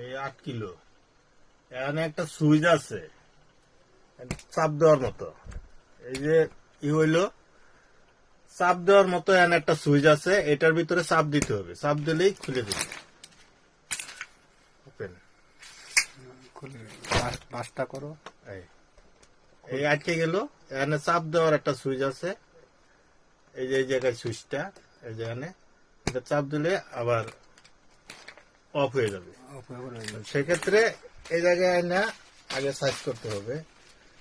এই আট কিলো। এখানে একটা সুইচ আছে। চাপ দেওয়ার মতো। এই যে ই হইল চাপ দেওয়ার মতো এখানে একটা সুইচ আছে এটার ভিতরে চাপ দিতে হবে। চাপ দিলেই খুলে দিবে। ওপেন বাস- করো। এই। এই আটকে গেল। এখানে চাপ দেওয়ার একটা সুইচ আছে। এই যে এই জায়গায় সুইচটা এই যে এটা চাপ দিলে আবার অফ হয়ে যাবে। সেক্ষেত্রে এই জায়গায় না আগে সাইজ করতে হবে।